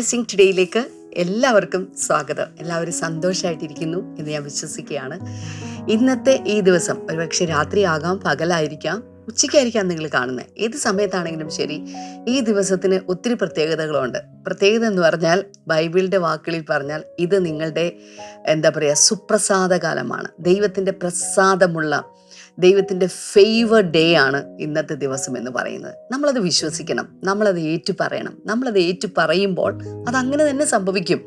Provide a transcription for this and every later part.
Blessing ടുഡേയിലേക്ക് എല്ലാവർക്കും സ്വാഗതം. എല്ലാവരും സന്തോഷമായിട്ടിരിക്കുന്നു എന്ന് ഞാൻ വിശ്വസിക്കുകയാണ്. ഇന്നത്തെ ഈ ദിവസം ഒരുപക്ഷെ രാത്രിയാകാം പകലായിരിക്കാം ഉച്ചയ്ക്കായിരിക്കാം നിങ്ങൾ കാണുന്നത്. ഏത് സമയത്താണെങ്കിലും ശരി ഈ ദിവസത്തിന് ഒത്തിരി പ്രത്യേകതകളുണ്ട്. പ്രത്യേകത എന്ന് പറഞ്ഞാൽ ബൈബിളിന്റെ വാക്കുകളിൽ പറഞ്ഞാൽ ഇത് നിങ്ങളുടെ എന്താ പറയുക സുപ്രസാദ കാലമാണ് ദൈവത്തിന്റെ പ്രസാദമുള്ള ദൈവത്തിന്റെ ഫേവർ ഡേ ആണ് ഇന്നത്തെ ദിവസം എന്ന് പറയുന്നത്. നമ്മളത് വിശ്വസിക്കണം നമ്മളത് ഏറ്റു പറയണം നമ്മളത് ഏറ്റു പറയുമ്പോൾ അത് അങ്ങനെ തന്നെ സംഭവിക്കും.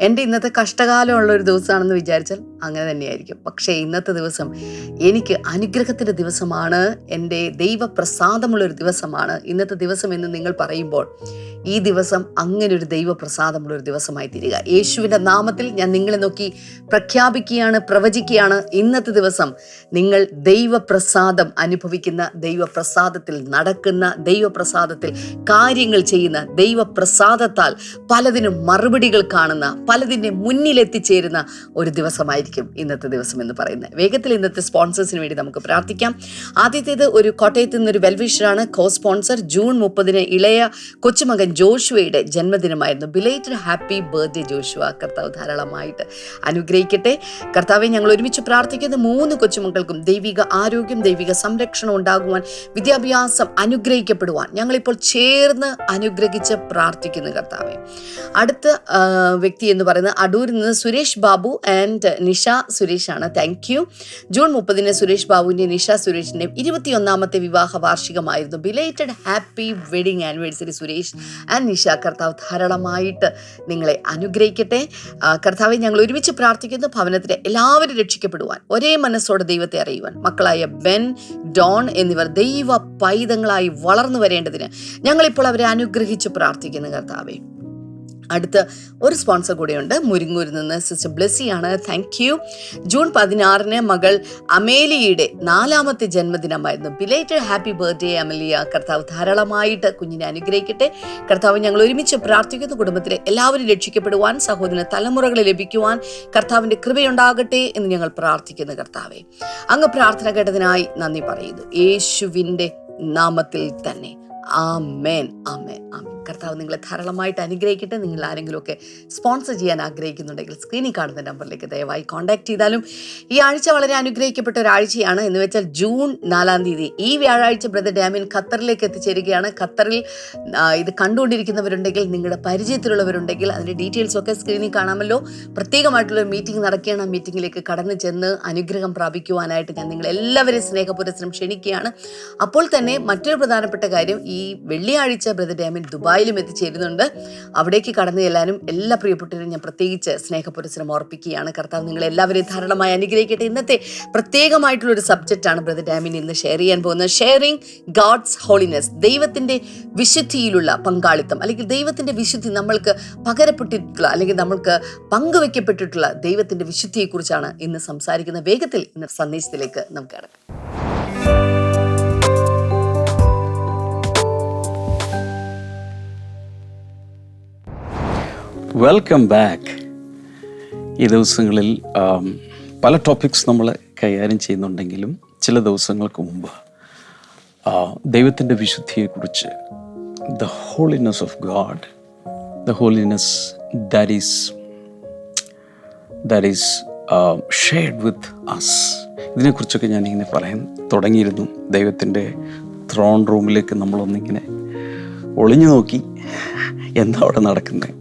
എന്റെ ഇന്നത്തെ കഷ്ടകാലമുള്ള ഒരു ദിവസമാണെന്ന് വിചാരിച്ചാൽ അങ്ങനെ തന്നെയായിരിക്കും. പക്ഷേ ഇന്നത്തെ ദിവസം എനിക്ക് അനുഗ്രഹത്തിന്റെ ദിവസമാണ്. എന്റെ ദൈവപ്രസാദമുള്ളൊരു ദിവസമാണ്. ഇന്നത്തെ ദിവസം എന്ന് നിങ്ങൾ പറയുമ്പോൾ ഈ ദിവസം അങ്ങനെ ഒരു ദൈവപ്രസാദമുള്ള ഒരു ദിവസമായി തീരുക. യേശുവിന്റെ നാമത്തിൽ ഞാൻ നിങ്ങളെ നോക്കി പ്രഖ്യാപിക്കുകയാണ് പ്രവചിക്കുകയാണ്. ഇന്നത്തെ ദിവസം നിങ്ങൾ ദൈവപ്രസാദം അനുഭവിക്കുന്ന ദൈവപ്രസാദത്തിൽ നടക്കുന്ന ദൈവപ്രസാദത്തിൽ കാര്യങ്ങൾ ചെയ്യുന്ന ദൈവപ്രസാദത്താൽ പലതിനും മറുപടികൾ കാണുന്ന പലതിന്റെ മുന്നിലെത്തിച്ചേരുന്ന ഒരു ദിവസമായിരിക്കും ഇന്നത്തെ ദിവസം എന്ന് പറയുന്നത്. വേഗത്തിൽ ഇന്നത്തെ സ്പോൺസേഴ്സിന് വേണ്ടി നമുക്ക് പ്രാർത്ഥിക്കാം. ആദ്യത്തേത് ഒരു കോട്ടയത്ത് നിന്നൊരു വെൽവിഷറാണ്. കോ സ്പോൺസർ ജൂൺ മുപ്പതിന് ഇളയ കൊച്ചുമകൻ ജോഷുവയുടെ ജന്മദിനമായിരുന്നു. Belated happy birthday Joshua. കർത്താവ് ധാരാളമായിട്ട് അനുഗ്രഹിക്കട്ടെ. കർത്താവെ ഞങ്ങൾ ഒരുമിച്ച് പ്രാർത്ഥിക്കുന്ന മൂന്ന് കൊച്ചുമക്കൾക്കും ദൈവിക ആരോഗ്യം ദൈവിക സംരക്ഷണം ഉണ്ടാകുവാൻ വിദ്യാഭ്യാസം അനുഗ്രഹിക്കപ്പെടുവാൻ ഞങ്ങളിപ്പോൾ ചേർന്ന് അനുഗ്രഹിച്ച് പ്രാർത്ഥിക്കുന്നു കർത്താവെ. അടുത്ത വ്യക്തി എന്ന് പറയുന്നത് അടൂരിൽ നിന്ന് സുരേഷ് ബാബു ആൻഡ് നിഷ സുരേഷ് ആണ് താങ്ക് യു ജൂൺ മുപ്പതിന് സുരേഷ് ബാബുവിന്റെ നിഷ സുരേഷിന്റെയും ഇരുപത്തിയൊന്നാമത്തെ വിവാഹ വാർഷികമായിരുന്നു. Belated happy wedding anniversary Suresh and Nisha. കർത്താവ് ധാരാളമായിട്ട് നിങ്ങളെ അനുഗ്രഹിക്കട്ടെ. കർത്താവെ ഞങ്ങൾ ഒരുമിച്ച് പ്രാർത്ഥിക്കുന്നു. ഭവനത്തിലെ എല്ലാവരും രക്ഷിക്കപ്പെടുവാൻ ഒരേ മനസ്സോടെ ദൈവത്തെ അറിയുവാൻ. മക്കളായ ബെൻ ഡോൺ എന്നിവർ ദൈവ പൈതങ്ങളായി വളർന്നു വരേണ്ടതിന് ഞങ്ങളിപ്പോൾ അവരെ അനുഗ്രഹിച്ച് പ്രാർത്ഥിക്കുന്നു കർത്താവെ. അടുത്ത ഒരു സ്പോൺസർ കൂടെയുണ്ട്. മുരിങ്ങൂരിൽ നിന്ന് സിസ്റ്റർ ബ്ലെസ്സിയാണ് താങ്ക് യു ജൂൺ പതിനാറിന് മകൾ അമേലിയുടെ നാലാമത്തെ ജന്മദിനമായിരുന്നു. Belated happy birthday Amelia. കർത്താവ് ധാരാളമായിട്ട് കുഞ്ഞിനെ അനുഗ്രഹിക്കട്ടെ. കർത്താവ് ഞങ്ങൾ ഒരുമിച്ച് പ്രാർത്ഥിക്കുന്ന. കുടുംബത്തിലെ എല്ലാവരും രക്ഷിക്കപ്പെടുവാൻ സഹോദരന് തലമുറകൾ ലഭിക്കുവാൻ കർത്താവിന്റെ കൃപയുണ്ടാകട്ടെ എന്ന് ഞങ്ങൾ പ്രാർത്ഥിക്കുന്നു കർത്താവെ. അങ്ങ് പ്രാർത്ഥന കേട്ടതിനായി നന്ദി പറയുന്നു. യേശുവിന്റെ നാമത്തിൽ തന്നെ. ആമേൻ. ആമേൻ. ആമേൻ. കർത്താവ് നിങ്ങളെ ധാരാളമായിട്ട് അനുഗ്രഹിക്കട്ടെ. നിങ്ങൾ ആരെങ്കിലുമൊക്കെ സ്പോൺസർ ചെയ്യാൻ ആഗ്രഹിക്കുന്നുണ്ടെങ്കിൽ സ്ക്രീനിൽ കാണുന്ന നമ്പറിലേക്ക് ദയവായി കോൺടാക്ട് ചെയ്താലും ഈ ആഴ്ച വളരെ അനുഗ്രഹിക്കപ്പെട്ട ഒരാഴ്ചയാണ്. എന്ന് വെച്ചാൽ ജൂൺ നാലാം തീയതി ഈ വ്യാഴാഴ്ച ബ്രദർ ഡാമിൻ ഖത്തറിലേക്ക് എത്തിച്ചേരുകയാണ്. ഖത്തറിൽ ഇത് കണ്ടുകൊണ്ടിരിക്കുന്നവരുണ്ടെങ്കിൽ നിങ്ങളുടെ പരിചയത്തിലുള്ളവരുണ്ടെങ്കിൽ അതിന്റെ ഡീറ്റെയിൽസ് ഒക്കെ സ്ക്രീനിൽ കാണാമല്ലോ. പ്രത്യേകമായിട്ടുള്ള മീറ്റിംഗ് നടക്കുകയാണ്. ആ മീറ്റിംഗിലേക്ക് കടന്നു ചെന്ന് അനുഗ്രഹം പ്രാപിക്കുവാനായിട്ട് ഞാൻ നിങ്ങൾ എല്ലാവരെയും സ്നേഹപുരസ്സരം ക്ഷണിക്കുകയാണ്. അപ്പോൾ തന്നെ മറ്റൊരു പ്രധാനപ്പെട്ട കാര്യം ഈ വെള്ളിയാഴ്ച ബ്രദർ ഡാമിൻ ദുബായിലും എത്തിച്ചേരുന്നുണ്ട്. അവിടേക്ക് കടന്നു ചെല്ലാനും എല്ലാ പ്രിയപ്പെട്ടവരും ഞാൻ പ്രത്യേകിച്ച് സ്നേഹപുരസരം ഓർപ്പിക്കുകയാണ്. കർത്താവ് നിങ്ങൾ എല്ലാവരെയും ധാരാളമായി അനുഗ്രഹിക്കട്ടെ. ഇന്നത്തെ പ്രത്യേകമായിട്ടുള്ള ഒരു സബ്ജക്റ്റാണ് ബ്രദർ ഡാമിൻ ഇന്ന് ഷെയർ ചെയ്യാൻ പോകുന്നത്. ഷെയറിങ് ഗാഡ്സ് ഹോളിനെസ് ദൈവത്തിന്റെ വിശുദ്ധിയിലുള്ള പങ്കാളിത്തം അല്ലെങ്കിൽ ദൈവത്തിന്റെ വിശുദ്ധി നമ്മൾക്ക് പകരപ്പെട്ടിട്ടുള്ള അല്ലെങ്കിൽ നമ്മൾക്ക് പങ്കുവെക്കപ്പെട്ടിട്ടുള്ള ദൈവത്തിന്റെ വിശുദ്ധിയെക്കുറിച്ചാണ് ഇന്ന് സംസാരിക്കുന്ന വേഗത്തിൽ ഇന്ന് സന്ദേശത്തിലേക്ക് നമുക്ക് കടക്കാം. വെൽക്കം ബാക്ക് ഈ ദിവസങ്ങളിൽ പല ടോപ്പിക്സ് നമ്മൾ കൈകാര്യം ചെയ്യുന്നുണ്ടെങ്കിലും ചില ദിവസങ്ങൾക്ക് മുമ്പ് ദൈവത്തിന്റെ വിശുദ്ധിയെക്കുറിച്ച് the holiness of God the holiness that is that is shared with us ഇതിനെക്കുറിച്ചൊക്കെ ഞാനിങ്ങനെ പറയാൻ തുടങ്ങിയിരുന്നു. ദൈവത്തിന്റെ ത്രോൺ റൂമിലേക്ക് നമ്മളൊന്നിങ്ങനെ ഒളിഞ്ഞു നോക്കി എന്താ അവിടെ നടക്കുന്നത്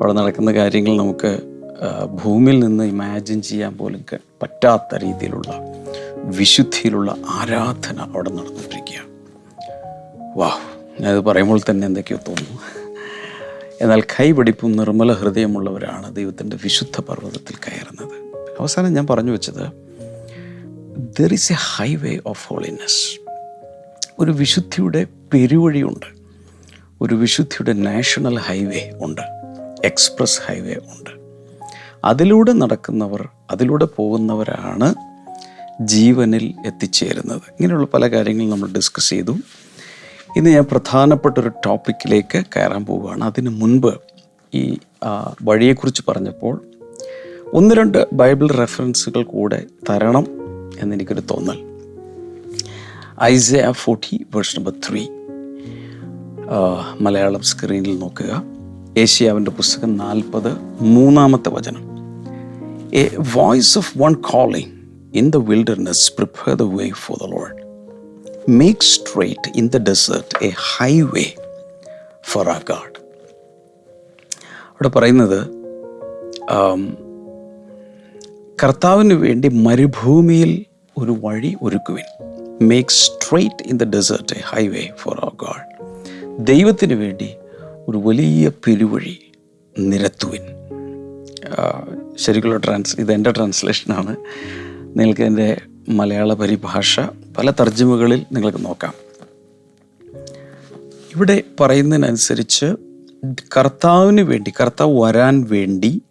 അവിടെ നടക്കുന്ന കാര്യങ്ങൾ നമുക്ക് ഭൂമിയിൽ നിന്ന് ഇമാജിൻ ചെയ്യാൻ പോലും പറ്റാത്ത രീതിയിലുള്ള വിശുദ്ധിയിലുള്ള ആരാധന അവിടെ നടന്നുകൊണ്ടിരിക്കുകയാണ്. വാ ഞാനത് പറയുമ്പോൾ തന്നെ എന്തൊക്കെയോ തോന്നുന്നു എന്നാൽ കൈപിടിപ്പും നിർമ്മല ഹൃദയമുള്ളവരാണ് ദൈവത്തിന്റെ വിശുദ്ധ പർവതത്തിൽ കയറുന്നത്. അവസാനം ഞാൻ പറഞ്ഞു വെച്ചത് there is a highway of holiness ഒരു വിശുദ്ധിയുടെ പെരുവഴിയുണ്ട്. ഒരു വിശുദ്ധിയുടെ നാഷണൽ ഹൈവേ ഉണ്ട്. എക്സ്പ്രസ് ഹൈവേ ഉണ്ട്. അതിലൂടെ നടക്കുന്നവർ അതിലൂടെ പോകുന്നവരാണ് ജീവനിൽ എത്തിച്ചേരുന്നത്. ഇങ്ങനെയുള്ള പല കാര്യങ്ങളും നമ്മൾ ഡിസ്കസ് ചെയ്തു. ഇന്ന് ഞാൻ പ്രധാനപ്പെട്ട ഒരു ടോപ്പിക്കിലേക്ക് കയറാൻ പോവുകയാണ്. അതിന് മുൻപ് ഈ വഴിയെക്കുറിച്ച് പറഞ്ഞപ്പോൾ ഒന്ന് രണ്ട് ബൈബിൾ റെഫറൻസുകൾ കൂടെ തരണം എന്നെനിക്കൊരു തോന്നൽ. Isaiah forty verse number three Malayalam സ്ക്രീനിൽ നോക്കുക. ഏഷ്യാവിന്റെ പുസ്തകം നാൽപ്പത് മൂന്നാമത്തെ വചനം. A voice of one calling in the wilderness prepare the way for the Lord make straight in the desert a highway for a God അവിടെ പറയുന്നത് ആം, കർത്താവിന് വേണ്ടി മരുഭൂമിയിൽ ഒരു വഴി ഒരുക്കുവിൻ. Make straight in the desert a highway for our God ദൈവത്തിന് വേണ്ടി ഒരു വലിയ പെരുവഴി നിരത്തുവിൻ. ശരിക്കുള്ള ട്രാൻസ് ഇത് എന്റെ ട്രാൻസ്ലേഷനാണ് നിങ്ങൾക്ക് എന്റെ മലയാള പരിഭാഷ പല തർജമകളിൽ നിങ്ങൾക്ക് നോക്കാം. ഇവിടെ പറയുന്നതിനനുസരിച്ച് കർത്താവിന് വേണ്ടി കർത്താവ് വരാൻ വേണ്ടി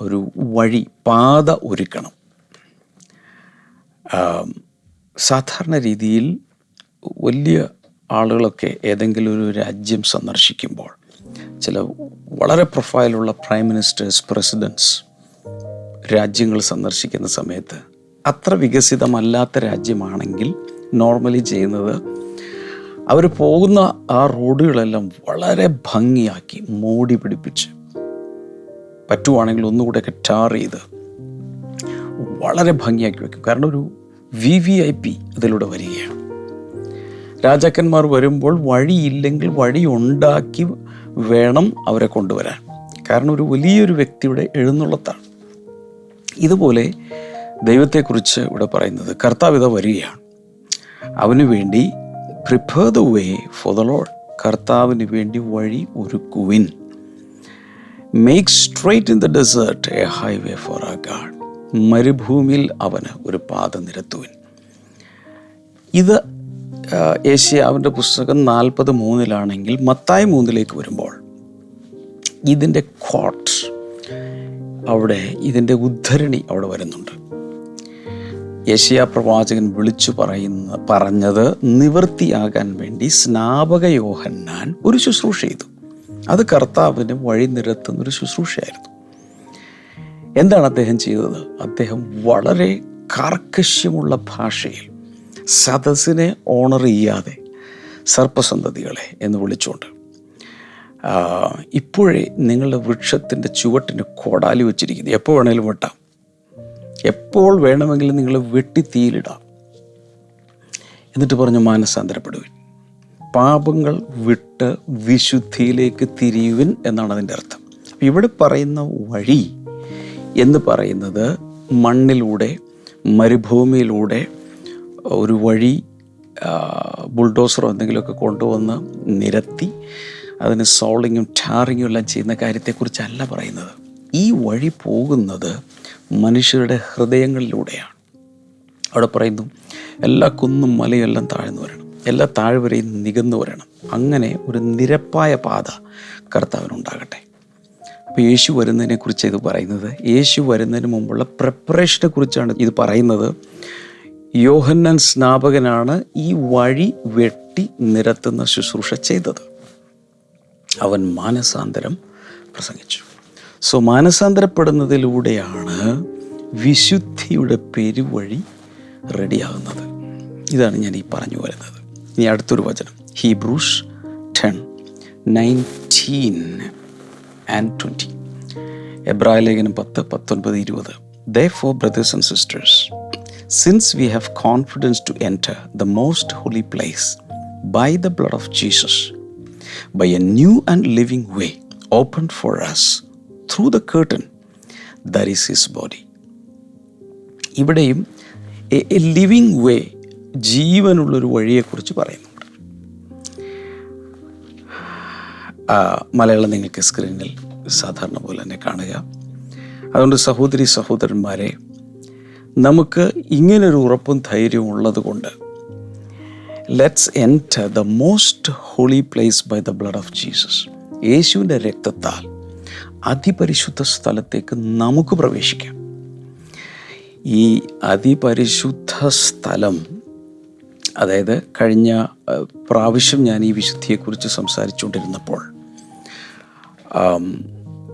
ഒരു വഴി പാത ഒരുക്കണം. സാധാരണ രീതിയിൽ വലിയ ആളുകളൊക്കെ ഏതെങ്കിലും ഒരു രാജ്യം സന്ദർശിക്കുമ്പോൾ ചില വളരെ പ്രൊഫൈലുള്ള പ്രൈം മിനിസ്റ്റേഴ്സ് പ്രസിഡൻസ് രാജ്യങ്ങൾ സന്ദർശിക്കുന്ന സമയത്ത് അത്ര വികസിതമല്ലാത്ത രാജ്യമാണെങ്കിൽ നോർമലി ചെയ്യുന്നത് അവർ പോകുന്ന ആ റോഡുകളെല്ലാം വളരെ ഭംഗിയാക്കി മോടി പിടിപ്പിച്ച് പറ്റുവാണെങ്കിൽ ഒന്നുകൂടെയൊക്കെ ടാർ ചെയ്ത് വളരെ ഭംഗിയാക്കി വയ്ക്കും കാരണം ഒരു വി വി ഐ പി അതിലൂടെ വരികയാണ്. രാജാക്കന്മാർ വരുമ്പോൾ വഴിയില്ലെങ്കിൽ വഴി ഉണ്ടാക്കി വേണം അവരെ കൊണ്ടുവരാൻ. കാരണം ഒരു വലിയൊരു വ്യക്തിയുടെ എഴുന്നള്ളത്താണ്. ഇതുപോലെ ദൈവത്തെക്കുറിച്ച് ഇവിടെ പറയുന്നത് കർത്താവിത വരികയാണ്. അവന് വേണ്ടി prepare the way for the Lord കർത്താവിന് വേണ്ടി വഴി ഒരുക്കുവിൻ. Make straight in the desert a highway for a God മരുഭൂമിയിൽ അവന് ഒരു പാത നിരത്തുവിൻ. ഇത് ഏഷ്യാവിന്റെ പുസ്തകം നാൽപ്പത് മൂന്നിലാണെങ്കിൽ മത്തായി മൂന്നിലേക്ക് വരുമ്പോൾ ഇതിന്റെ കോട്ട് അവിടെ ഇതിന്റെ ഉദ്ധരണി അവിടെ വരുന്നുണ്ട്. യേശയ്യാ പ്രവാചകൻ വിളിച്ചു പറയുന്ന പറഞ്ഞത് നിവൃത്തിയാകാൻ വേണ്ടി സ്നാപക യോഹന്നാൻ ഒരു ശുശ്രൂഷ ചെയ്തു. അത് കർത്താവിന് വഴി നിരത്തുന്ന ഒരു ശുശ്രൂഷയായിരുന്നു. എന്താണ് അദ്ദേഹം ചെയ്തത്? അദ്ദേഹം വളരെ കാർക്കശ്യമുള്ള ഭാഷയിൽ സദസ്സിനെ ഓണർ ചെയ്യാതെ സർപ്പസന്തതികളെ എന്ന് വിളിച്ചുകൊണ്ട് ഇപ്പോഴേ നിങ്ങളുടെ വൃക്ഷത്തിന്റെ ചുവട്ടിന് കൊടാലി വെച്ചിരിക്കുന്നു. എപ്പോൾ വേണമെങ്കിലും വെട്ടാം. എപ്പോൾ വേണമെങ്കിലും നിങ്ങൾ വെട്ടി തീയിലിടാം. എന്നിട്ട് പറഞ്ഞു മാനസാന്തരപ്പെടുവിൻ. പാപങ്ങൾ വിട്ട് വിശുദ്ധിയിലേക്ക് തിരിയുവിൻ എന്നാണ് അതിന്റെ അർത്ഥം. അപ്പം ഇവിടെ പറയുന്ന വഴി എന്ന് പറയുന്നത് മണ്ണിലൂടെ മരുഭൂമിയിലൂടെ ഒരു വഴി ബുൾഡോസറോ എന്തെങ്കിലുമൊക്കെ കൊണ്ടുവന്ന് നിരത്തി അതിന് സോളിങ്ങും ടാറിങ്ങും എല്ലാം ചെയ്യുന്ന കാര്യത്തെക്കുറിച്ചല്ല പറയുന്നത്. ഈ വഴി പോകുന്നത് മനുഷ്യരുടെ ഹൃദയങ്ങളിലൂടെയാണ്. അവിടെ പറയുന്നു എല്ലാ കുന്നും മലയും എല്ലാം താഴ്ന്നു വരണം. എല്ലാ താഴ്വരയും നികന്നു വരണം. അങ്ങനെ ഒരു നിരപ്പായ പാത കർത്താവിനുണ്ടാകട്ടെ. അപ്പോൾ യേശു വരുന്നതിനെക്കുറിച്ച് ഇത് പറയുന്നത് യേശു വരുന്നതിന് മുമ്പുള്ള പ്രിപ്പറേഷനെ കുറിച്ചാണ് ഇത് പറയുന്നത്. യോഹന്നൻ സ്നാപകനാണ് ഈ വഴി വെട്ടി നിരത്തുന്ന ശുശ്രൂഷ ചെയ്തത്. അവൻ മാനസാന്തരം പ്രസംഗിച്ചു. സോ മാനസാന്തരപ്പെടുന്നതിലൂടെയാണ് വിശുദ്ധിയുടെ പെരുവഴി റെഡിയാകുന്നത്. ഇതാണ് ഞാൻ ഈ പറഞ്ഞു വരുന്നത്. ഇനി അടുത്തൊരു വചനം. Hebrews ten nineteen and twenty എബ്രാഹിം ലേഖനം പത്ത് പത്തൊൻപത് ഇരുപത്. Therefore brothers and sisters since we have confidence to enter the most holy place by the blood of Jesus, by a new and living way opened for us through the curtain that is his body. ഇവിടെയും a living way ജീവനുള്ളൊരു വഴിയെക്കുറിച്ച് പറയുന്നുണ്ട് മലയാളം നിങ്ങൾക്ക് സ്ക്രീനിൽ സാധാരണ പോലെ തന്നെ കാണുക അതുകൊണ്ട് സഹോദരി സഹോദരന്മാരെ നമുക്ക് ഇങ്ങനൊരു ഉറപ്പും ധൈര്യവും ഉള്ളത് കൊണ്ട് let's enter the most holy place by the blood of Jesus യേശുവിന്റെ രക്തത്താൽ അതിപരിശുദ്ധ സ്ഥലത്തേക്ക് നമുക്ക് പ്രവേശിക്കാം. ഈ അതിപരിശുദ്ധ സ്ഥലം അതായത് കഴിഞ്ഞ പ്രാവശ്യം ഞാൻ ഈ വിശുദ്ധിയെക്കുറിച്ച് സംസാരിച്ചുകൊണ്ടിരുന്നപ്പോൾ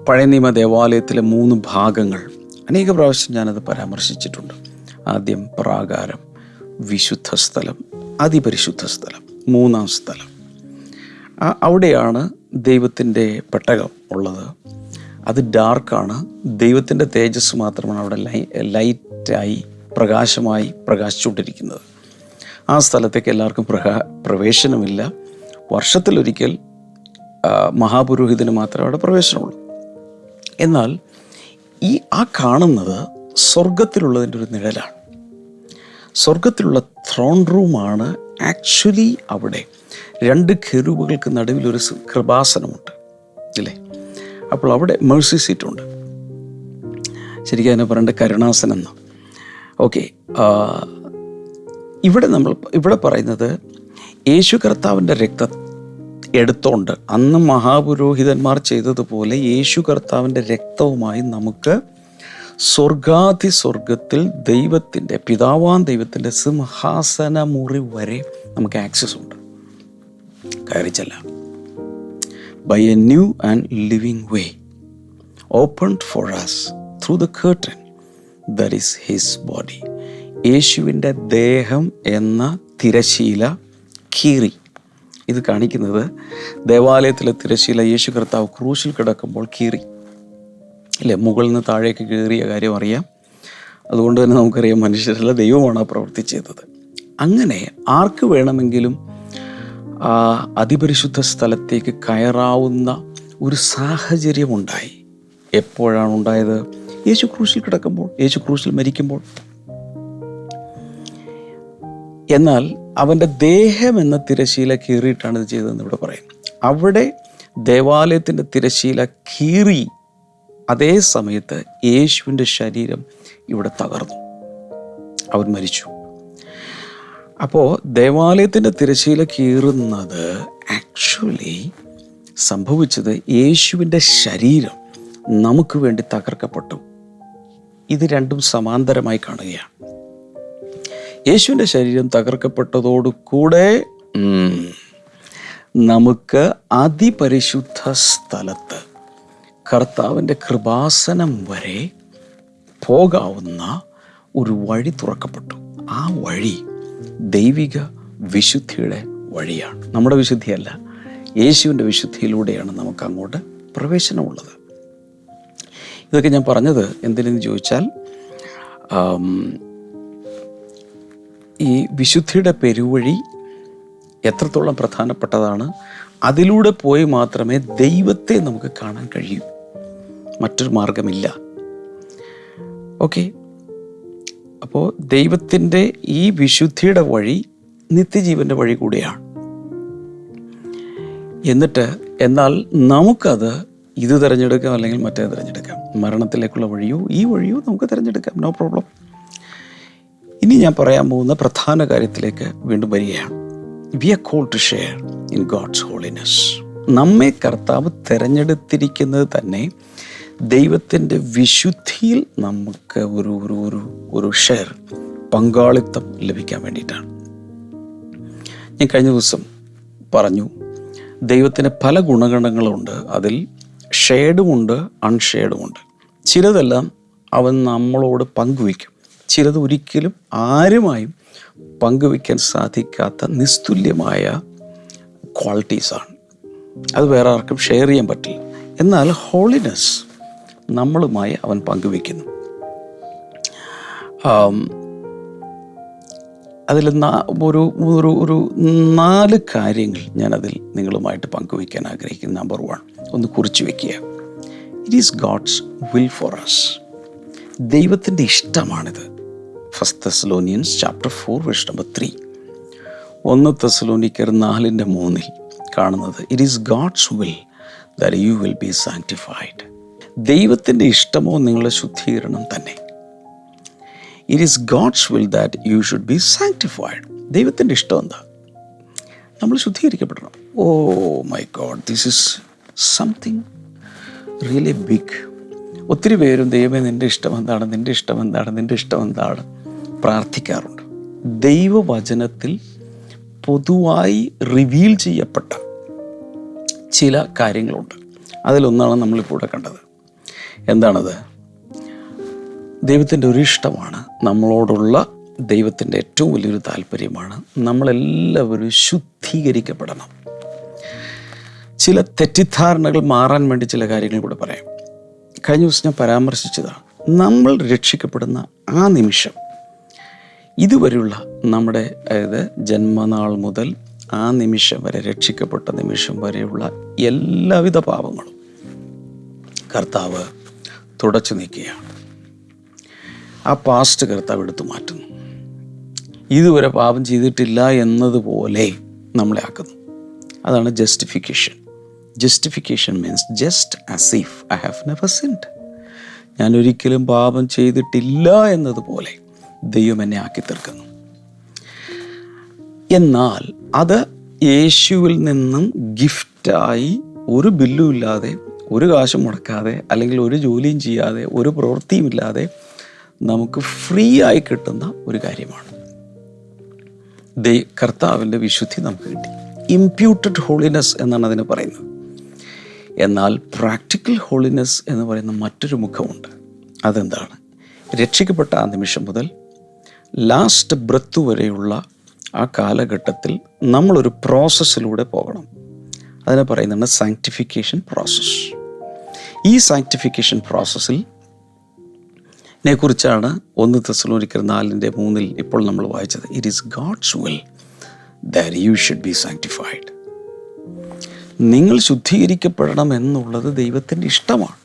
പഴയ നിയമ ദേവാലയത്തിലെ മൂന്ന് ഭാഗങ്ങൾ അനേക പ്രാവശ്യം ഞാനത് പരാമർശിച്ചിട്ടുണ്ട്. ആദ്യം പ്രാകാരം വിശുദ്ധ സ്ഥലം അതിപരിശുദ്ധ സ്ഥലം മൂന്നാം സ്ഥലം. അവിടെയാണ് ദൈവത്തിന്റെ പെട്ടകം ഉള്ളത്. അത് ഡാർക്കാണ്. ദൈവത്തിന്റെ തേജസ് മാത്രമാണ് അവിടെ ലൈ ലൈറ്റായി പ്രകാശമായി പ്രകാശിച്ചുകൊണ്ടിരിക്കുന്നത്. ആ സ്ഥലത്തേക്ക് എല്ലാവർക്കും പ്രകാ പ്രവേശനമില്ല. വർഷത്തിലൊരിക്കൽ മഹാപുരോഹിതന് മാത്രമേ അവിടെ പ്രവേശനമുള്ളൂ. എന്നാൽ ഈ ആ കാണുന്നത് സ്വർഗത്തിലുള്ളതിന്റെ ഒരു നിഴലാണ്. സ്വർഗത്തിലുള്ള ത്രോൺ റൂമാണ് ആക്ച്വലി അവിടെ രണ്ട് ഖെരൂബുകൾക്ക് നടുവിലൊരു കൃപാസനമുണ്ട് ഇല്ലേ? അപ്പോൾ അവിടെ മേഴ്സി സീറ്റുണ്ട് ശരിക്കും അതിനെ പറയേണ്ട കരുണാസനം എന്ന് ഓക്കെ ഇവിടെ നമ്മൾ ഇവിടെ പറയുന്നത് യേശു കർത്താവിന്റെ രക്തം എടുത്തോണ്ട് അന്ന് മഹാപുരോഹിതന്മാർ ചെയ്തതുപോലെ യേശു കർത്താവിന്റെ രക്തവുമായി നമുക്ക് സ്വർഗാധി സ്വർഗത്തിൽ ദൈവത്തിന്റെ പിതാവാൻ ദൈവത്തിന്റെ സിംഹാസനമുറി വരെ നമുക്ക് ആക്സസ് ഉണ്ട്. കയറി ചെല്ലാം. By a new and living way open for us through the curtain that is his body യേശുവിന്റെ ദേഹം എന്ന തിരശീല കീറി. ഇത് കാണിക്കുന്നത് ദേവാലയത്തിലെ തിരശീല യേശു കർത്താവ് ക്രൂശിൽ കിടക്കുമ്പോൾ കീറി. അല്ലേ? മുകളിൽ നിന്ന് താഴേക്ക് കീറിയ കാര്യം അറിയാം. അതുകൊണ്ട് തന്നെ നമുക്കറിയാം മനുഷ്യരല്ല ദൈവമാണ് ആ പ്രവൃത്തി ചെയ്തത്. അങ്ങനെ ആർക്ക് വേണമെങ്കിലും അതിപരിശുദ്ധ സ്ഥലത്തേക്ക് കയറാവുന്ന ഒരു സാഹചര്യം ഉണ്ടായി. എപ്പോഴാണ് ഉണ്ടായത്? യേശു ക്രൂശിൽ കിടക്കുമ്പോൾ യേശു ക്രൂശിൽ മരിക്കുമ്പോൾ. എന്നാൽ അവന്റെ ദേഹം എന്ന തിരശീല കീറിയിട്ടാണ് ഇത് ചെയ്തതെന്ന് ഇവിടെ പറയും. അവിടെ ദേവാലയത്തിന്റെ തിരശീല കീറി അതേ സമയത്ത് യേശുവിന്റെ ശരീരം ഇവിടെ തകർന്നു. അവൻ മരിച്ചു. അപ്പോൾ ദേവാലയത്തിന്റെ തിരശീല കീറുന്നത് ആക്ച്വലി സംഭവിച്ചത് യേശുവിന്റെ ശരീരം നമുക്ക് വേണ്ടി തകർക്കപ്പെട്ടു. ഇത് രണ്ടും സമാന്തരമായി കാണുകയാണ്. യേശുവിന്റെ ശരീരം തകർക്കപ്പെട്ടതോടു കൂടെ ഉം, നമുക്ക് അതിപരിശുദ്ധ സ്ഥലത്ത് കർത്താവിന്റെ കൃപാസനം വരെ പോകാവുന്ന ഒരു വഴി തുറക്കപ്പെട്ടു. ആ വഴി ദൈവിക വിശുദ്ധിയുടെ വഴിയാണ്. നമ്മുടെ വിശുദ്ധിയല്ല യേശുവിന്റെ വിശുദ്ധിയിലൂടെയാണ് നമുക്ക് അങ്ങോട്ട് പ്രവേശനമുള്ളത്. ഇതൊക്കെ ഞാൻ പറഞ്ഞത് എന്തിനെന്ന് ചോദിച്ചാൽ ഈ വിശുദ്ധിയുടെ പെരുവഴി എത്രത്തോളം പ്രധാനപ്പെട്ടതാണ് അതിലൂടെ പോയി മാത്രമേ ദൈവത്തെ നമുക്ക് കാണാൻ കഴിയൂ. മറ്റൊരു മാർഗമില്ല. ഓക്കെ? അപ്പോൾ ദൈവത്തിന്റെ ഈ വിശുദ്ധിയുടെ വഴി നിത്യജീവന്റെ വഴി കൂടിയാണ്. എന്നിട്ട് എന്നാൽ നമുക്കത് ഇത് തിരഞ്ഞെടുക്കാം അല്ലെങ്കിൽ മറ്റേ തിരഞ്ഞെടുക്കാം. മരണത്തിലേക്കുള്ള വഴിയോ ഈ വഴിയോ നമുക്ക് തിരഞ്ഞെടുക്കാം. നോ പ്രോബ്ലം ഇനി ഞാൻ പറയാൻ പോകുന്ന പ്രധാന കാര്യത്തിലേക്ക് വീണ്ടും വരികയാണ്. We are call to share in God's holiness നമ്മെ കർത്താവ് തിരഞ്ഞെടുത്തിരിക്കുന്നത് തന്നെ ദൈവത്തിന്റെ വിശുദ്ധിയിൽ നമുക്ക് ഒരു ഒരു ഒരു ഒരു ഷെയർ പങ്കാളിത്തം ലഭിക്കാൻ വേണ്ടിയിട്ടാണ്. ഞാൻ കഴിഞ്ഞ ദിവസം പറഞ്ഞു ദൈവത്തിന് പല ഗുണഗണങ്ങളുണ്ട് അതിൽ ഷെയ്ഡുമുണ്ട് അൺഷെയ്ഡുമുണ്ട് ചിലതെല്ലാം അവൻ നമ്മളോട് പങ്കുവയ്ക്കും. ചിലത് ഒരിക്കലും ആരുമായും പങ്കുവയ്ക്കാൻ സാധിക്കാത്ത നിസ്തുല്യമായ ക്വാളിറ്റീസാണ് അത് വേറെ ആർക്കും ഷെയർ ചെയ്യാൻ പറ്റില്ല. എന്നാൽ ഹോളിനെസ് നമ്മളുമായി അവൻ പങ്കുവയ്ക്കുന്നു. അതിൽ ഒരു ഒരു ഒരു നാല് കാര്യങ്ങൾ ഞാനതിൽ നിങ്ങളുമായിട്ട് പങ്കുവയ്ക്കാൻ ആഗ്രഹിക്കുന്നു. നമ്പർ വൺ ഒന്ന് കുറിച്ച് വയ്ക്കുക it is God's will for us ദൈവത്തിന്റെ ഇഷ്ടമാണിത്. First Thessalonians chapter four verse number three ഒന്ന് തെസലോനിക്കർ നാലിന്റെ മൂന്നിൽ കാണുന്നത് it is God's will that you will be sanctified ദൈവത്തിന്റെ ഇഷ്ടമോ നിങ്ങളെ ശുദ്ധീകരണം തന്നെ. It is God's will that you should be sanctified ദൈവത്തിന്റെ ഇഷ്ടം എന്താ? നമ്മൾ ശുദ്ധീകരിക്കപ്പെടണം. ഓ my God this is something really big ഒത്തിരി പേരും ദൈവമേ നിന്റെ ഇഷ്ടം എന്താണ്? നിന്റെ ഇഷ്ടം എന്താണ്? നിന്റെ ഇഷ്ടം എന്താണ്? പ്രാർത്ഥിക്കാറുണ്ട്. ദൈവവചനത്തിൽ പൊതുവായി റിവീൽ ചെയ്യപ്പെട്ട ചില കാര്യങ്ങളുണ്ട്. അതിലൊന്നാണ് നമ്മളിപ്പോൾ കണ്ടത്. എന്താണത്? ദൈവത്തിന്റെ ഒരു ഇഷ്ടമാണ് നമ്മളോടുള്ള ദൈവത്തിന്റെ ഏറ്റവും വലിയൊരു താല്പര്യമാണ് നമ്മളെല്ലാവരും ശുദ്ധീകരിക്കപ്പെടണം. ചില തെറ്റിദ്ധാരണകൾ മാറാൻ വേണ്ടി ചില കാര്യങ്ങൾ കൂടെ പറയാം. കഴിഞ്ഞ ദിവസം ഞാൻ പരാമർശിച്ചതാണ്. നമ്മൾ രക്ഷിക്കപ്പെടുന്ന ആ നിമിഷം ഇതുവരെയുള്ള നമ്മുടെ അതായത് ജന്മനാൾ മുതൽ ആ നിമിഷം വരെ രക്ഷിക്കപ്പെട്ട നിമിഷം വരെയുള്ള എല്ലാവിധ പാപങ്ങളും കർത്താവ് തുടച്ചു നീക്കുകയാണ്. ആ പാസ്റ്റ് കർത്താവ് എടുത്തു മാറ്റുന്നു. ഇതുവരെ പാപം ചെയ്തിട്ടില്ല എന്നതുപോലെ നമ്മളെ ആക്കുന്നു. അതാണ് justification justification means just as if I have never sinned ഞാൻ ഒരിക്കലും പാപം ചെയ്തിട്ടില്ല എന്നതുപോലെ ദൈവം എന്നെ ആക്കി തീർക്കുന്നു. എന്നാൽ അത് യേശുവിൽ നിന്നും ഗിഫ്റ്റായി ഒരു ബില്ലും ഇല്ലാതെ ഒരു കാശും മുടക്കാതെ അല്ലെങ്കിൽ ഒരു ജോലിയും ചെയ്യാതെ ഒരു പ്രവൃത്തിയും ഇല്ലാതെ നമുക്ക് ഫ്രീ ആയി കിട്ടുന്ന ഒരു കാര്യമാണ്. ദൈ കർത്താവിന്റെ വിശുദ്ധി നമുക്ക് കിട്ടി. ഇംപ്യൂട്ടഡ് ഹോളിനെസ് എന്നാണ് അതിന് പറയുന്നത്. എന്നാൽ പ്രാക്ടിക്കൽ ഹോളിനെസ് എന്ന് പറയുന്ന മറ്റൊരു മുഖമുണ്ട്. അതെന്താണ്? രക്ഷിക്കപ്പെട്ട ആ നിമിഷം മുതൽ ലാസ്റ്റ് ബ്രത്ത് വരെയുള്ള ആ കാലഘട്ടത്തിൽ നമ്മളൊരു പ്രോസസ്സിലൂടെ പോകണം. അതിനെ പറയുന്നുണ്ട് സാങ്ക്ടിഫിക്കേഷൻ പ്രോസസ്സ് ഈ സാങ്ക്ടിഫിക്കേഷൻ പ്രോസസ്സിൽ കുറിച്ചാണ് ഒന്ന് തെസലോനിക്കർ നാലിന്റെ മൂന്നിൽ ഇപ്പോൾ നമ്മൾ വായിച്ചത്. It is God's will that you should be sanctified നിങ്ങൾ ശുദ്ധീകരിക്കപ്പെടണം എന്നുള്ളത് ദൈവത്തിന്റെ ഇഷ്ടമാണ്.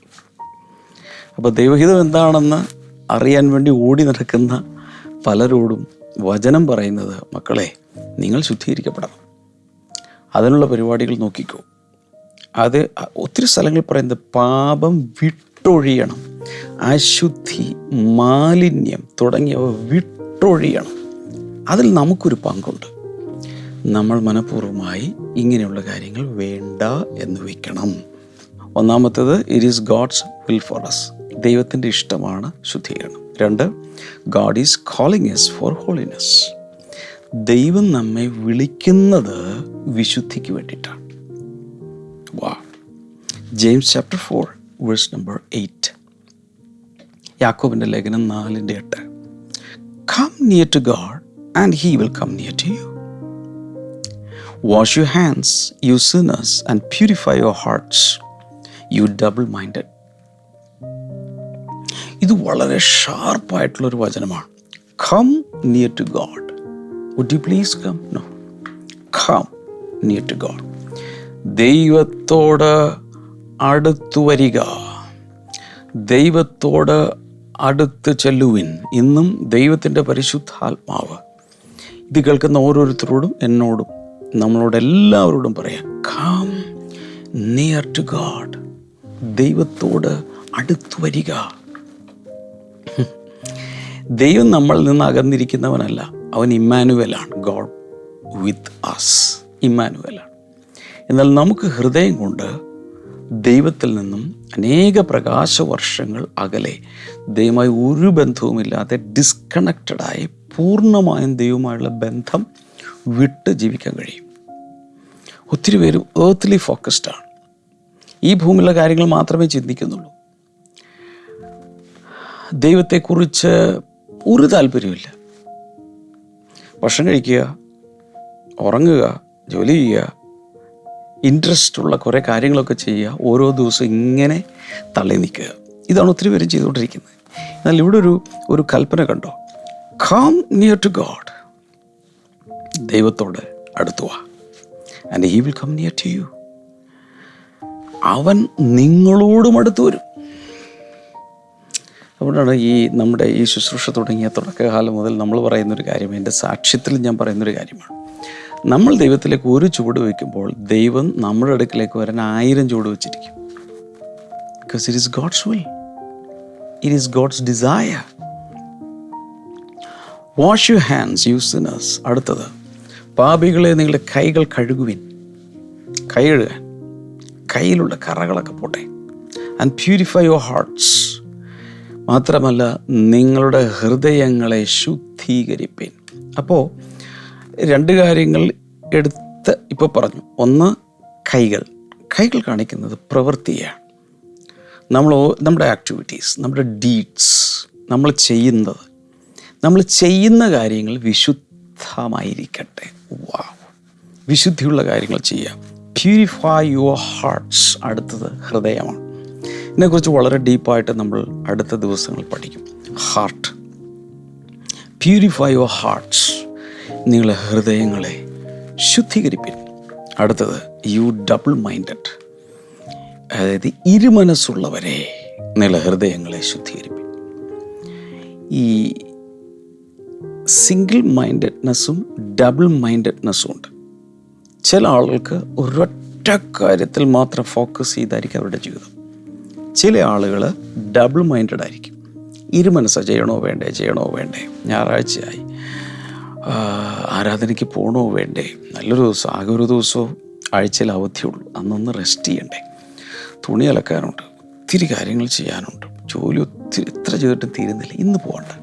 അപ്പോൾ ദൈവഹിതം എന്താണെന്ന് അറിയാൻ വേണ്ടി ഓടി നടക്കുന്ന പലരോടും വചനം പറയുന്നത് മക്കളെ നിങ്ങൾ ശുദ്ധീകരിക്കപ്പെടണം. അതിനുള്ള പരിപാടികൾ നോക്കിക്കോ. അത് ഒത്തിരി സ്ഥലങ്ങളിൽ പറയുന്നത് പാപം വിട്ടൊഴിയണം അശുദ്ധി മാലിന്യം തുടങ്ങിയവ വിട്ടൊഴിയണം. അതിൽ നമുക്കൊരു പങ്കുണ്ട്. നമ്മൾ മനഃപൂർവമായി ഇങ്ങനെയുള്ള കാര്യങ്ങൾ വേണ്ട എന്ന് വയ്ക്കണം ഒന്നാമത്തേത് it is God's will for us ദൈവത്തിന്റെ ഇഷ്ടമാണ് ശുദ്ധീകരണം. രണ്ട് God is calling us for holiness ദൈവം നമ്മെ വിളിക്കുന്നത് വിശുദ്ധിക്ക് വേണ്ടിയിട്ടാണ്. വാ James chapter four verse number eight യാക്കോബിന്റെ ലേഖനം നാലിന്റെ എട്ട്. Come near to God and he will come near to you wash you hands you sinners and purify your hearts you double minded ഇത് വളരെ ഷാർപ്പായിട്ടുള്ളൊരു വചനമാണ്. Come near to God would you please come no come near to God ദൈവത്തോട് അടുത്തു വരിക. ദൈവത്തോട് അടുത്ത് ചെല്ലുവിൻ. ഇന്നും ദൈവത്തിന്റെ പരിശുദ്ധാത്മാവ്. ഇത് കേൾക്കുന്ന ഓരോരുത്തരോടും എന്നോടും നമ്മളോട് എല്ലാവരോടും പറയാം. കം നിയർ ടു ഗാഡ് ദൈവത്തോട് അടുത്തു വരിക. ദൈവം നമ്മളിൽ നിന്ന് അകന്നിരിക്കുന്നവനല്ല. അവൻ ഇമ്മാനുവലാണ്. God with us ഇമ്മാനുവലാണ്. എന്നാൽ നമുക്ക് ഹൃദയം കൊണ്ട് ദൈവത്തിൽ നിന്നും അനേക പ്രകാശ വർഷങ്ങൾ അകലെ ദൈവമായി ഒരു ബന്ധവുമില്ലാതെ ഡിസ്കണക്റ്റഡായി പൂർണമായും ദൈവമായുള്ള ബന്ധം വിട്ട് ജീവിക്കാൻ കഴിയും. ഒത്തിരി പേരും ഏർത്ത്ലി ഫോക്കസ്ഡാണ് ഈ ഭൂമിയിലെ കാര്യങ്ങൾ മാത്രമേ ചിന്തിക്കുന്നുള്ളൂ. ദൈവത്തെക്കുറിച്ച് ഒരു താല്പര്യമില്ല ഭക്ഷണം കഴിക്കുക ഉറങ്ങുക ജോലി ചെയ്യുക ഇൻട്രസ്റ്റ് ഉള്ള കുറേ കാര്യങ്ങളൊക്കെ ചെയ്യുക ഓരോ ദിവസവും ഇങ്ങനെ തള്ളി നിൽക്കുക. ഇതാണ് ഒത്തിരി പേരും ചെയ്തുകൊണ്ടിരിക്കുന്നത്. എന്നാൽ ഇവിടെ ഒരു ഒരു കൽപ്പന കണ്ടോ? കം നിയർ ടു ഗോഡ് ദൈവത്തോട് അടുത്തു and he will come near to you അവൻ നിങ്ങളോടും അടുത്ത് വരും. അതുകൊണ്ടാണ് ഈ നമ്മുടെ ഈ ശുശ്രൂഷ തുടങ്ങിയ തുടക്കകാലം മുതൽ നമ്മൾ പറയുന്നൊരു കാര്യം എന്റെ സാക്ഷ്യത്തിൽ ഞാൻ പറയുന്നൊരു കാര്യമാണ്. നമ്മൾ ദൈവത്തിലേക്ക് ഒരു ചുവട് വയ്ക്കുമ്പോൾ ദൈവം നമ്മുടെ അടുക്കിലേക്ക് വരാൻ ആയിരം ചുവട് വെച്ചിരിക്കും. Because it is God's will it is God's desire wash you hands you sinners അടുത്തത് പാപികളെ നിങ്ങളുടെ കൈകൾ കഴുകുവിൻ. കൈ കഴുകാൻ. കയ്യിലുള്ള കറകളൊക്കെ പോട്ടെ. ആൻഡ് പ്യൂരിഫൈ യുവർ ഹാർട്ട്സ് മാത്രമല്ല നിങ്ങളുടെ ഹൃദയങ്ങളെ ശുദ്ധീകരിപ്പിൻ. അപ്പോൾ രണ്ട് കാര്യങ്ങൾ എടുത്ത് ഇപ്പോൾ പറഞ്ഞു. ഒന്ന് കൈകൾ. കൈകൾ കാണിക്കുന്നത് പ്രവൃത്തിയാണ്. നമ്മൾ നമ്മുടെ ആക്ടിവിറ്റീസ് നമ്മുടെ ഡീഡ്സ് നമ്മൾ ചെയ്യുന്നത്. നമ്മൾ ചെയ്യുന്ന കാര്യങ്ങൾ വിശുദ്ധമായിരിക്കട്ടെ. വാ വിശുദ്ധിയുള്ള കാര്യങ്ങൾ ചെയ്യാം പ്യൂരിഫൈ യുവർ ഹാർട്ട്സ് അടുത്തത് ഹൃദയമാണ്. ഇതിനെക്കുറിച്ച് വളരെ ഡീപ്പായിട്ട് നമ്മൾ അടുത്ത ദിവസങ്ങൾ പഠിക്കും. ഹാർട്ട് പ്യൂരിഫൈ യുവർ ഹാർട്ട്സ് നിങ്ങളെ ഹൃദയങ്ങളെ ശുദ്ധീകരിപ്പിൻ. അടുത്തത് യു ഡബിൾ മൈൻഡഡ് അതായത് ഇരുമനസ്സുള്ളവരെ നില ഹൃദയങ്ങളെ ശുദ്ധീകരിപ്പിൻ. ഈ സിംഗിൾ മൈൻഡഡ്നെസ്സും ഡബിൾ മൈൻഡഡ്നെസ്സും ഉണ്ട്. ചില ആളുകൾക്ക് ഒരൊറ്റ കാര്യത്തിൽ മാത്രം ഫോക്കസ് ചെയ്തായിരിക്കും അവരുടെ ജീവിതം. ചില ആളുകൾ ഡബിൾ മൈൻഡഡ് ആയിരിക്കും. ഇരുമനസ്സ ചെയ്യണോ വേണ്ടേ ചെയ്യണോ വേണ്ടേ ഞായറാഴ്ചയായി. ആരാധനയ്ക്ക് പോകണോ വേണ്ടേ നല്ലൊരു ദിവസം ആകെ ഒരു ദിവസവും ആഴ്ചയിൽ അവധിയുള്ളൂ അന്നൊന്ന് റെസ്റ്റ് ചെയ്യണ്ടേ. തുണി അലക്കാനുണ്ട് ഒത്തിരി കാര്യങ്ങൾ ചെയ്യാനുണ്ട്. ജോലി ഒത്തിരി എത്ര ചെയ്തിട്ടും തീരുന്നില്ല. ഇന്ന് പോകണ്ട.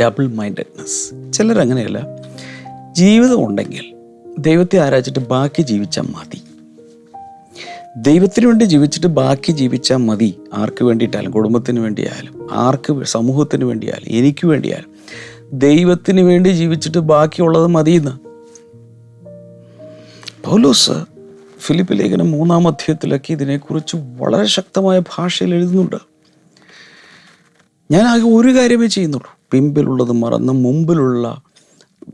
ഡബിൾ മൈൻഡഡ്നെസ് ചിലരങ്ങനെയല്ല. ജീവിതം ഉണ്ടെങ്കിൽ ദൈവത്തെ ആരാധിച്ചിട്ട് ബാക്കി ജീവിച്ചാൽ മതി. ദൈവത്തിന് വേണ്ടി ജീവിച്ചിട്ട് ബാക്കി ജീവിച്ചാൽ മതി. ആർക്ക് വേണ്ടിയിട്ടായാലും കുടുംബത്തിന് വേണ്ടിയായാലും ആർക്ക് സമൂഹത്തിന് വേണ്ടിയായാലും എനിക്ക് വേണ്ടിയായാലും. ദൈവത്തിന് വേണ്ടി ജീവിച്ചിട്ട് ബാക്കിയുള്ളത് എന്ന് പൗലോസ് ഫിലിപ്പ് ലേഖനം മൂന്നാം അധ്യായത്തിലൊക്കെ ഇതിനെക്കുറിച്ച് വളരെ ശക്തമായ ഭാഷയിൽ എഴുതുന്നുണ്ട്. ഞാൻ ആകെ ഒരു കാര്യമേ ചെയ്യുന്നുള്ളൂ. പിമ്പിലുള്ളത് മറന്ന് മുമ്പിലുള്ള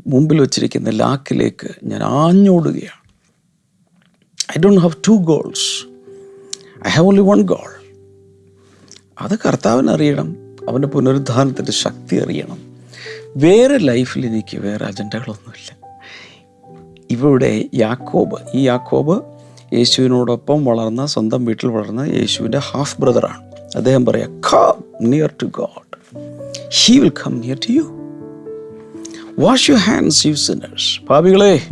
മുമ്പിൽ വച്ചിരിക്കുന്ന ലാക്കിലേക്ക് ഞാൻ ആഞ്ഞോടുകയാണ്. I don't have two goals I have only one goal അത് കർത്താവിന് അറിയണം. അവന്റെ പുനരുദ്ധാനത്തിന്റെ ശക്തി അറിയണം. വേറെ ലൈഫിൽ എനിക്ക് വേറെ അജണ്ടകളൊന്നുമില്ല. ഇവിടെ യാക്കോബ് ഈ യാക്കോബ് യേശുവിനോടൊപ്പം വളർന്ന സ്വന്തം വീട്ടിൽ വളർന്ന യേശുവിന്റെ ഹാഫ് ബ്രദറാണ് അദ്ദേഹം പറയാം come near to God he will come near to you wash you hands you sinners ഭാവികളെ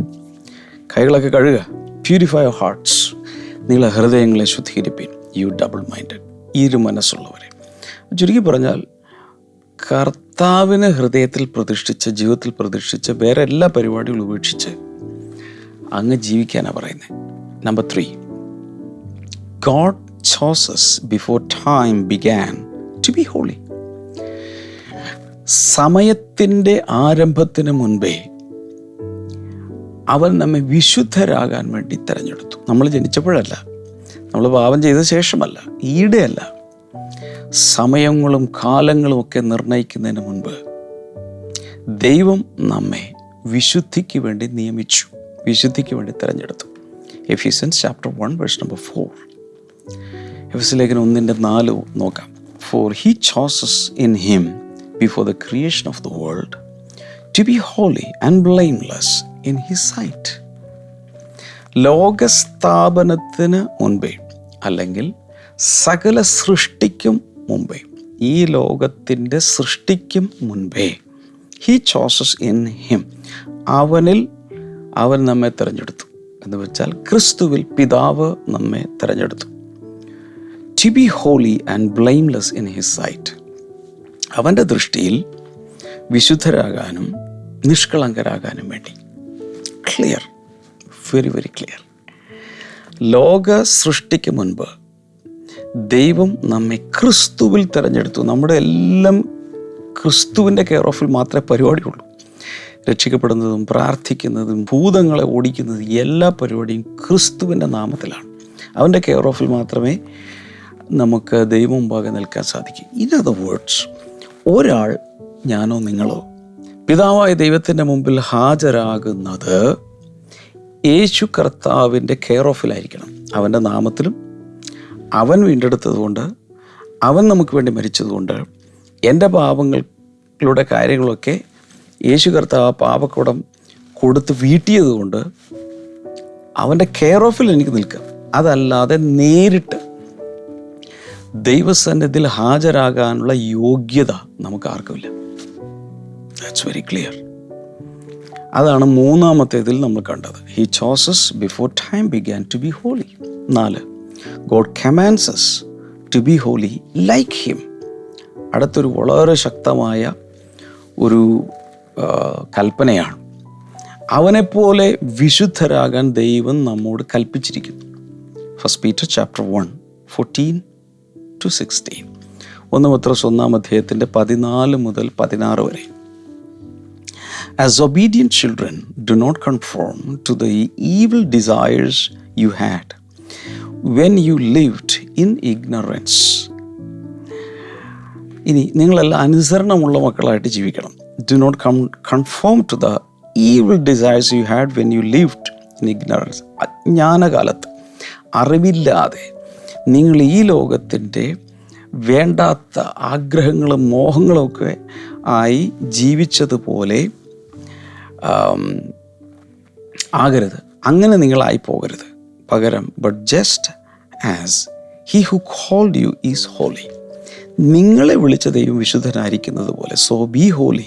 കൈകളൊക്കെ കഴുകുക പ്യൂരിഫൈ യുവർ ഹാർട്ട്സ് നിങ്ങളെ ഹൃദയങ്ങളെ ശുദ്ധീകരിപ്പിൻ. യു ഡബിൾ മൈൻഡഡ് ഇരു മനസ്സുള്ളവരെ ചുരുക്കി പറഞ്ഞാൽ കർത്താവിനെ ഹൃദയത്തിൽ പ്രതിഷ്ഠിച്ച് ജീവിതത്തിൽ പ്രതിഷ്ഠിച്ച് വേറെ എല്ലാ പരിപാടികളും ഉപേക്ഷിച്ച് അങ്ങ് ജീവിക്കാനാണ് പറയുന്നത് number three God chooses before time began to be holy സമയത്തിന്റെ ആരംഭത്തിന് മുൻപേ അവൻ നമ്മെ വിശുദ്ധരാകാൻ വേണ്ടി തിരഞ്ഞെടുത്തു. നമ്മൾ ജനിച്ചപ്പോഴല്ല. നമ്മൾ പാപം ചെയ്ത ശേഷമല്ല. ഈടെയല്ല സമയങ്ങളും കാലങ്ങളും ഒക്കെ നിർണയിക്കുന്നതിന് മുൻപ് ദൈവം നമ്മെ വിശുദ്ധിക്ക് വേണ്ടി നിയമിച്ചു. വിശുദ്ധിക്ക് വേണ്ടി തിരഞ്ഞെടുത്തു. Ephesians chapter one verse number four എഫീസ് ലേഖനം ഒന്നിന്റെ നാല് നോക്കാം. For he chooses in him before the creation of the world to be holy and blameless in his sight ലോകസ്ഥാപനത്തിന് മുൻപേ അല്ലെങ്കിൽ സകല സൃഷ്ടിക്കും മുമ്പേ ഈ ലോകത്തിന്റെ സൃഷ്ടിക്കും മുൻപേ ഹി ചോസസ് ഇൻ ഹിം അവനിൽ അവൻ നമ്മെ തിരഞ്ഞെടുത്തു. എന്ന് വെച്ചാൽ ക്രിസ്തുവിൽ പിതാവ് നമ്മെ തിരഞ്ഞെടുത്തു. To be holy and blameless in his sight അവന്റെ ദൃഷ്ടിയിൽ വിശുദ്ധരാകാനും നിഷ്കളങ്കരാകാനും വേണ്ടി. ക്ലിയർ വെരി വെരി ക്ലിയർ ലോക സൃഷ്ടിക്ക് മുൻപ് ദൈവം നമ്മെ ക്രിസ്തുവിൽ തിരഞ്ഞെടുത്തു. നമ്മുടെ എല്ലാം ക്രിസ്തുവിന്റെ കെയർ ഓഫിൽ മാത്രമേ പരിപാടിയുള്ളൂ. രക്ഷിക്കപ്പെടുന്നതും പ്രാർത്ഥിക്കുന്നതും ഭൂതങ്ങളെ ഓടിക്കുന്നതും എല്ലാ പരിപാടിയും ക്രിസ്തുവിന്റെ നാമത്തിലാണ്. അവന്റെ കെയർ ഓഫിൽ മാത്രമേ നമുക്ക് ദൈവം മുമ്പാകെ നിൽക്കാൻ സാധിക്കൂ. ഇൻ അതർ വേർഡ്സ് ഒരാൾ ഞാനോ നിങ്ങളോ പിതാവായ ദൈവത്തിന്റെ മുമ്പിൽ ഹാജരാകുന്നത് യേശു കർത്താവിന്റെ കെയർ ഓഫിലായിരിക്കണം അവന്റെ നാമത്തിലും അവൻ വീണ്ടെടുത്തതുകൊണ്ട് അവൻ നമുക്ക് വേണ്ടി മരിച്ചതുകൊണ്ട് എന്റെ പാപങ്ങളുടെ കാര്യങ്ങളൊക്കെ യേശു കർത്താവ് ആ പാപക്കുടം കൊടുത്ത് വീട്ടിയതുകൊണ്ട് അവന്റെ കെയർ ഓഫിൽ എനിക്ക് നിൽക്കാം അതല്ലാതെ നേരിട്ട് ദൈവസന്നിധിയിൽ ഹാജരാകാനുള്ള യോഗ്യത നമുക്ക് ആർക്കുമില്ല ദാറ്റ്സ് വെരി ക്ലിയർ അതാണ് മൂന്നാമത്തേതിൽ നമ്മൾ കണ്ടത്. He chooses before time began to be holy നാല്. God commands to be holy like him അടുത്തൊരു വളരെ ശക്തമായ ഒരു കൽപ്പനയാണ്. അവനെപ്പോലെ വിശുദ്ധരാകാൻ ദൈവം നമ്മോട് കൽപ്പിച്ചിരിക്കുന്നു. First Peter chapter one fourteen to sixteen ഒന്ന് സ്വന്നാം ഒന്നാം അധ്യായത്തിന്റെ പതിനാല് മുതൽ പതിനാറ് വരെ. As obedient children, do not conform to the evil desires you had when you lived in ignorance. ഇനി നിങ്ങളെല്ലാം അനുസരണമുള്ള മക്കളായിട്ട് ജീവിക്കണം do not come conform to the evil desires you had when you lived in ignorance അജ്ഞാനകാലത്ത് അറിവില്ലാതെ നിങ്ങൾ ഈ ലോകത്തിന്റെ വേണ്ടാത്ത ആഗ്രഹങ്ങളും മോഹങ്ങളും ഒക്കെ ആയി ജീവിച്ചതുപോലെ ആകരുത്. അങ്ങനെ നിങ്ങളായി പോകരുത്. പകരം but just as he who called you is holy നിങ്ങളെ വിളിച്ച ദൈവം വിശുദ്ധനായിരിക്കുന്നത് പോലെ so be holy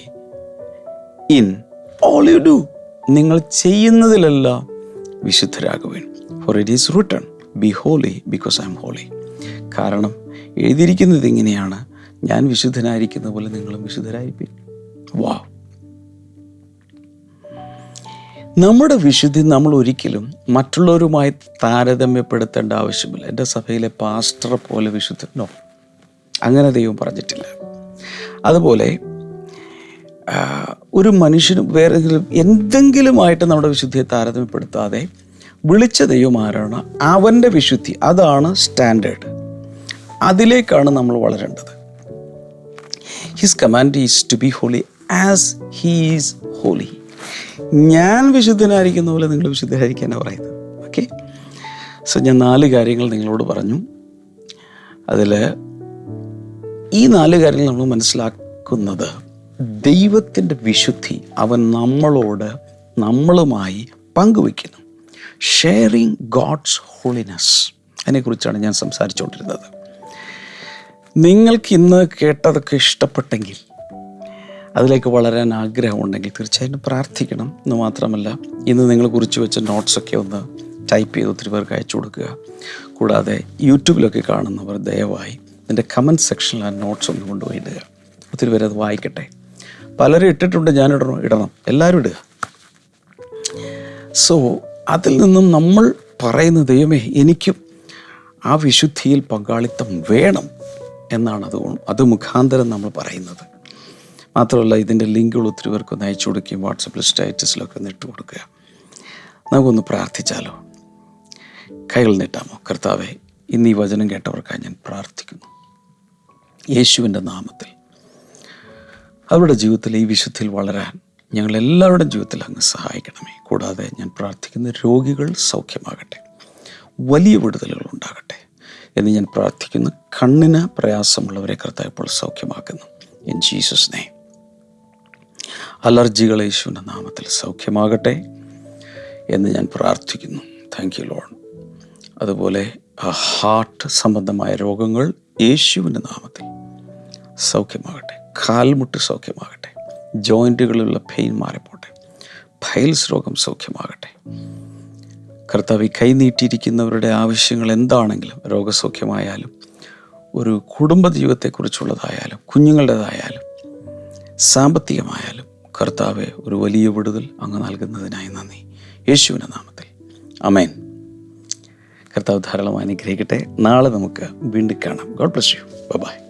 in all you do നിങ്ങൾ ചെയ്യുന്നതിലെല്ലാം വിശുദ്ധരാകുവേൻ. For it is written be holy because I am holy കാരണം എഴുതിയിരിക്കുന്നത് ഇങ്ങനെയാണ്. ഞാൻ വിശുദ്ധനായിരിക്കുന്ന പോലെ നിങ്ങളും വിശുദ്ധരായിരിക്കും. വാ നമ്മുടെ വിശുദ്ധി നമ്മൾ ഒരിക്കലും മറ്റുള്ളവരുമായി താരതമ്യപ്പെടുത്തേണ്ട ആവശ്യമില്ല. എന്റെ സഭയിലെ പാസ്റ്റർ പോലെ വിശുദ്ധനോ അങ്ങനെ ദൈവം പറഞ്ഞിട്ടില്ല. അതുപോലെ ഒരു മനുഷ്യനും വേറെ എന്തെങ്കിലുമായിട്ട് നമ്മുടെ വിശുദ്ധിയെ താരതമ്യപ്പെടുത്താതെ വിളിച്ച ദൈവം ആരാണ്? അവന്റെ വിശുദ്ധി. അതാണ് സ്റ്റാൻഡേർഡ്. അതിലേക്കാണ് നമ്മൾ വളരേണ്ടത്. His command is to be holy as he is holy ഞാൻ വിശുദ്ധനായിരിക്കുന്ന പോലെ നിങ്ങൾ വിശുദ്ധരായിരിക്കാനാണ് പറയുന്നത്. ഓക്കെ സോ ഞാൻ നാല് കാര്യങ്ങൾ നിങ്ങളോട് പറഞ്ഞു. അതിൽ ഈ നാല് കാര്യങ്ങൾ നമ്മൾ മനസ്സിലാക്കുന്നത് ദൈവത്തിന്റെ വിശുദ്ധി അവൻ നമ്മളോട് നമ്മളുമായി പങ്കുവെക്കുന്നു ഷെയറിങ് ഗോഡ്സ് ഹോളിനെസ് അതിനെക്കുറിച്ചാണ് ഞാൻ സംസാരിച്ചുകൊണ്ടിരുന്നത്. നിങ്ങൾക്ക് ഇന്ന് കേട്ടതൊക്കെ ഇഷ്ടപ്പെട്ടെങ്കിൽ അതിലേക്ക് വളരാൻ ആഗ്രഹമുണ്ടെങ്കിൽ തീർച്ചയായിട്ടും പ്രാർത്ഥിക്കണം. എന്ന് മാത്രമല്ല ഇന്ന് നിങ്ങൾ കുറിച്ച് വെച്ച നോട്ട്സൊക്കെ ഒന്ന് ടൈപ്പ് ചെയ്ത് ഒത്തിരി പേർക്ക് അയച്ചു കൊടുക്കുക. കൂടാതെ യൂട്യൂബിലൊക്കെ കാണുന്നവർ ദയവായി എന്റെ കമന്റ് സെക്ഷനിൽ ആ നോട്ട്സ് ഒന്ന് കൊണ്ടുപോയി ഇടുക ഒത്തിരി പേര് അത് വായിക്കട്ടെ. പലരും ഇട്ടിട്ടുണ്ട് ഞാൻ ഇടണം. ഇടണം എല്ലാവരും ഇടുക. സോ അതിൽ നിന്നും നമ്മൾ പറയുന്ന ദൈവമേ എനിക്കും ആ വിശുദ്ധിയിൽ പങ്കാളിത്തം വേണം എന്നാണ് അത് അത് മുഖാന്തരം നമ്മൾ പറയുന്നത്. മാത്രമല്ല ഇതിന്റെ ലിങ്കുകൾ ഒത്തിരി പേർക്ക് ഒന്ന് അയച്ചു കൊടുക്കുകയും വാട്സപ്പിൽ സ്റ്റാറ്റസിലൊക്കെ ഒന്ന് ഇട്ട് കൊടുക്കുക. നമുക്കൊന്ന് പ്രാർത്ഥിച്ചാലോ? കൈകൾ നീട്ടാമോ? കർത്താവെ ഇന്ന് ഈ വചനം കേട്ടവർക്കായി ഞാൻ പ്രാർത്ഥിക്കുന്നു. യേശുവിന്റെ നാമത്തിൽ. അവരുടെ ജീവിതത്തിൽ ഈ വിശുദ്ധിയിൽ വളരാൻ ഞങ്ങളെല്ലാവരുടെ ജീവിതത്തിൽ അങ്ങ് സഹായിക്കണമേ. കൂടാതെ ഞാൻ പ്രാർത്ഥിക്കുന്ന രോഗികൾ സൗഖ്യമാകട്ടെ. വലിയ വിടുതലുകൾ ഉണ്ടാകട്ടെ എന്ന് ഞാൻ പ്രാർത്ഥിക്കുന്നു. കണ്ണിന് പ്രയാസമുള്ളവരെ കർത്താവ് ഇപ്പോൾ സൗഖ്യമാക്കുന്നു. ഇൻ ജീസസ് നെയ്മ് അലർജികൾ യേശുവിന്റെ നാമത്തിൽ സൗഖ്യമാകട്ടെ എന്ന് ഞാൻ പ്രാർത്ഥിക്കുന്നു. താങ്ക് യു ലോൺ അതുപോലെ ഹാർട്ട് സംബന്ധമായ രോഗങ്ങൾ യേശുവിന്റെ നാമത്തിൽ സൗഖ്യമാകട്ടെ. കാൽമുട്ട് സൗഖ്യമാകട്ടെ. ജോയിന്റുകളിലുള്ള പെയിൻ മാറിപ്പോട്ടെ. ഫൈൽസ് രോഗം സൗഖ്യമാകട്ടെ. കർത്താവ് കൈനീട്ടിയിരിക്കുന്നവരുടെ ആവശ്യങ്ങൾ എന്താണെങ്കിലും രോഗസൗഖ്യമായാലും ഒരു കുടുംബ ജീവിതത്തെക്കുറിച്ചുള്ളതായാലും കുഞ്ഞുങ്ങളുടേതായാലും സാമ്പത്തികമായാലും കർത്താവെ ഒരു വലിയ വിടുതൽ അങ്ങ് നൽകുന്നതിനായി നന്ദി. യേശുവിന്റെ നാമത്തിൽ. അമേൻ കർത്താവ് ധാരാളം അനുഗ്രഹിക്കട്ടെ. നാളെ നമുക്ക് വീണ്ടും കാണാം. God bless you by